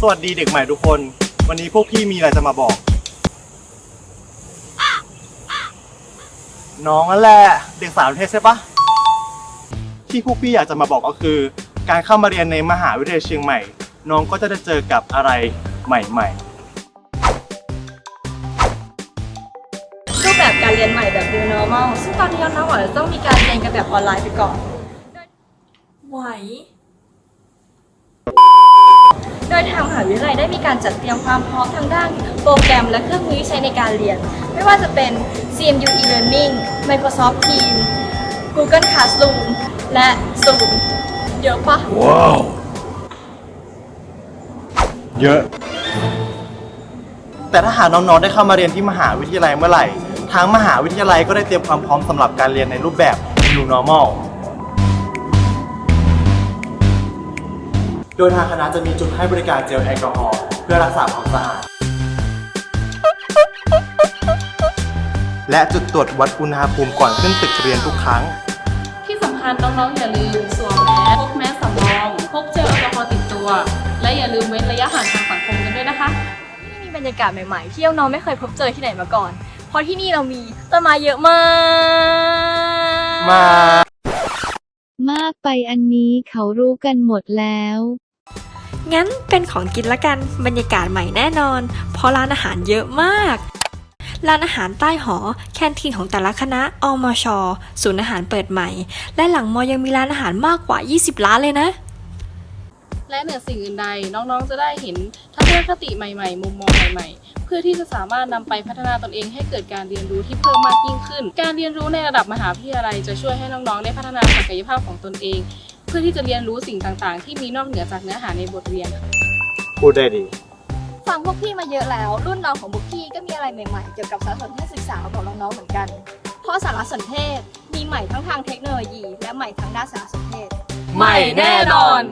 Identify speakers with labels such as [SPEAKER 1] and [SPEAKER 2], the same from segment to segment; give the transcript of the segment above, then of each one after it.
[SPEAKER 1] สวัสดีเด็กใหม่ทุกคน วันนี้พวกพี่มีอะไรจะมาบอก น้องนั่นแหละเด็กสาวประเทศใช่ปะที่พวกพี่อยากจะมาบอกก็คือ การเข้ามาเรียนในมหาวิทยาลัยเชียงใหม่ น้องก็จะได้เจอกับอะไรใหม่
[SPEAKER 2] รูปแบบการเรียนใหม่แบบ New Normal ซึ่งตอนนี้น้องๆอาจจะต้องมีการเรียนกันแบบออนไลน์ไปก่อน ไหว โดยทางมหาวิทยาลัยได้มีการจัดเตรียมความพร้อมทางด้านโปรแกรมและเครื่องมือใช้ในการเรียน ไม่ว่าจะเป็น CMU e-learning Microsoft Teams Google Classroom และ Zoom เยอะปะ
[SPEAKER 1] ๆเยอะ แต่ถ้าหากน้องๆได้เข้ามาเรียนที่มหาวิทยาลัยเมื่อไหร่ ทางมหาวิทยาลัยก็ได้เตรียมความพร้อมสำหรับการเรียนในรูปแบบ New Normal โดยทางคณะจะมีจุดให้บริการเจลแอลกอฮอล์เพื่อรักษาความสะอาด และจุดตรวจวัดอุณหภูมิก่อนขึ้นตึกเรียนทุกครั้ง
[SPEAKER 3] ที่สำคัญน้องๆอย่าลืมสวมแมสพกแมสสำรองพกเจลแอลกอฮอล์ติดตัว และอย่าลืมเว้นระยะห่างทางสังคมกันด้วยนะคะ
[SPEAKER 2] ที่นี่มีบรรยากาศใหม่ๆที่น้องๆไม่เคยพบเจอที่ไหนมาก่อน เพราะที่นี่เรามีต้นไม้เยอะมาก
[SPEAKER 1] มา
[SPEAKER 4] มากไปอันนี้เขารู้กันหมดแล้ว
[SPEAKER 5] งั้นเป็นของกินละกันบรรยากาศใหม่แน่นอน เพราะร้านอาหารเยอะมากร้านอาหารใต้หอ แคนทีนของแต่ละคณะอมช ศูนย์อาหารเปิดใหม่ และหลังมอยังมีร้านอาหารมากกว่า 20 ร้านเลยนะ
[SPEAKER 3] และเหนือสิ่งอื่นใดน้องๆ จะได้เห็นทัศนคติใหม่ๆ มุมมองใหม่ๆ เพื่อที่จะสามารถนำไปพัฒนาตนเองให้เกิดการเรียนรู้ที่เพิ่มมากยิ่งขึ้น การเรียนรู้ในระดับมหาวิทยาลัยจะช่วยให้น้องๆ ได้พัฒนาศักยภาพของตนเอง เพื่อที่จะเรียนรู้สิ่งต่างๆ ที่มีนอกเหนือจากเนื้อหาในบทเรียน
[SPEAKER 1] พูดได้ดี
[SPEAKER 2] ฟังพวกพี่มาเยอะแล้ว รุ่นน้องของพวกพี่ก็มีอะไรใหม่ๆ เกี่ยวกับสารสนเทศศึกษาของน้องๆเหมือนกัน เพราะสารสนเทศมีใหม่ทั้งทางเทคโนโลยี และใหม่ทั้งด้านสารสนเทศ
[SPEAKER 3] ใหม่แน่นอน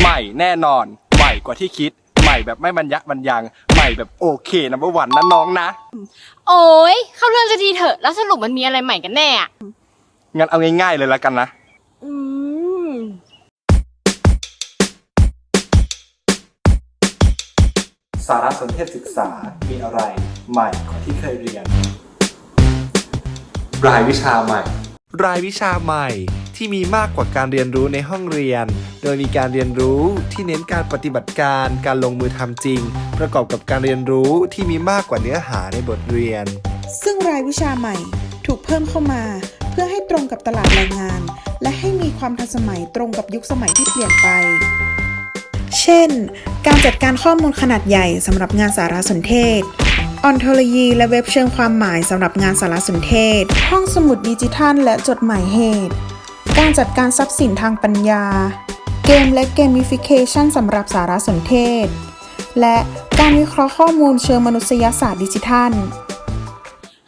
[SPEAKER 6] ใหม่แน่นอน ใหม่กว่าที่คิด ใหม่แบบไม่บรรยะบรรยัง ใหม่แบบโอเคนัมเบอร์วันนะน้องนะ
[SPEAKER 7] โอ้ยเข้าเรื่องจะทีเถอะ แล้วสรุปมันมีอะไรใหม่กันแน่อะ
[SPEAKER 6] งั้นเอาง่ายๆเลยละกันนะ สารสนเทศศึกษา มีอะไรใหม่กว่าที่เคยเรียน รายวิชาใหม่
[SPEAKER 8] รายวิชาใหม่ที่มีมากกว่าการเรียนรู้ในห้องเรียน โดยมีการเรียนรู้ที่เน้นการปฏิบัติการ การลงมือทำจริง ประกอบกับการเรียนรู้ที่มีมากกว่าเนื้อหาในบทเรียน
[SPEAKER 9] ซึ่งรายวิชาใหม่ถูกเพิ่มเข้ามา เพื่อให้ตรงกับตลาดแรงงาน และให้มีความทันสมัยตรงกับยุคสมัยที่เปลี่ยนไป เช่น การจัดการข้อมูลขนาดใหญ่สำหรับงานสารสนเทศออนโทโลยีและเว็บเชิงความหมายสำหรับงานสารสนเทศ ห้องสมุดดิจิทัลและจดหมายเหตุ การจัดการทรัพย์สินทางปัญญา เกมและเกม i ฟิเคชันสำหรับสารสนเทศ และการวิเคราะห์ข้อมูลเชิงมนุษยศาสตร์ดิจิทัล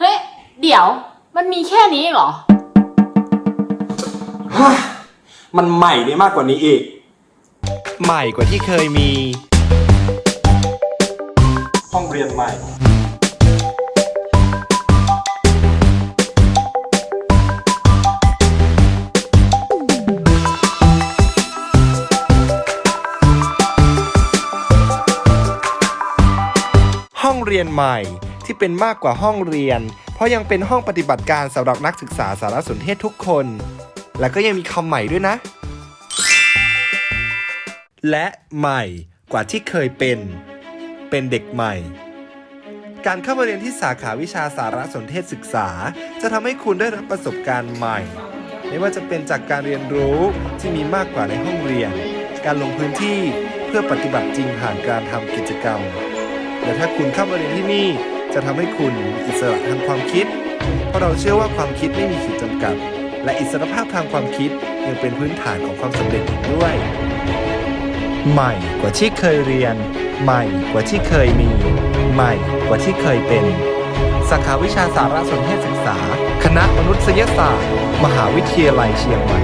[SPEAKER 7] เฮ้ย เดี๋ยว มันมีแค่นี้เหรอ
[SPEAKER 6] มันใหม่ได้มากกว่านี้อีก
[SPEAKER 8] ใหม่กว่าที่เคยมี
[SPEAKER 6] ห้องเรียนใหม่
[SPEAKER 8] ห้องเรียนใหม่ที่เป็นมากกว่าห้องเรียน เพราะยังเป็นห้องปฏิบัติการสำหรับนักศึกษาสารสนเทศทุกคน และก็ยังมีคำใหม่ด้วยนะ และใหม่กว่าที่เคยเป็น เป็นเด็กใหม่ การเข้ามาเรียนที่สาขาวิชาสารสนเทศศึกษา จะทำให้คุณได้รับประสบการณ์ใหม่ ไม่ว่าจะเป็นจากการเรียนรู้ที่มีมากกว่าในห้องเรียน การลงพื้นที่เพื่อปฏิบัติจริงผ่านการทำกิจกรรม และถ้าคุณเข้ามาเรียนที่นี่จะทำให้คุณอิสระทางความคิด เพราะเราเชื่อว่าความคิดไม่มีขีดจำกัด และอิสรภาพทางความคิดยังเป็นพื้นฐานของความสำเร็จอีกด้วย ใหม่กว่าที่เคยเรียน ใหม่กว่าที่เคยมี ใหม่กว่าที่เคยเป็น สาขาวิชาสารสนเทศศึกษา คณะมนุษยศาสตร์ มหาวิทยาลัยเชียงใหม่